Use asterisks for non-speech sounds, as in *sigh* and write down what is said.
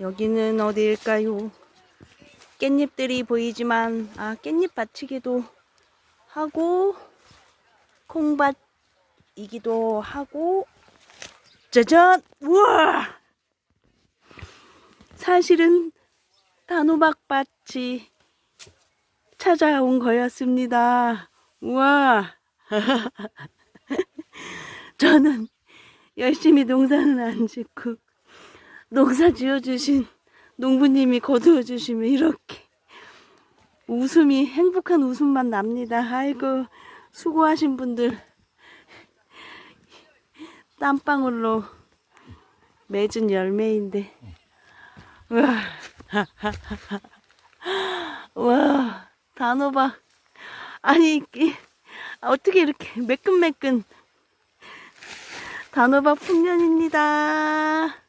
여기는 어디일까요? 깻잎들이 보이지만, 아, 깻잎 받치기도 하고, 콩밭이기도 하고, 짜잔! 우와! 사실은 단호박밭이 찾아온 거였습니다. 우와! *laughs* 저는 열심히 농사는 안 짓고, 농사 지어주신 농부님이 거두어 주시면 이렇게 웃음이, 행복한 웃음만 납니다. 아이고, 수고하신 분들, 땀방울로 맺은 열매인데, 우와, *laughs* 와, 단호박. 아니, 어떻게 이렇게 매끈매끈 단호박 풍년입니다.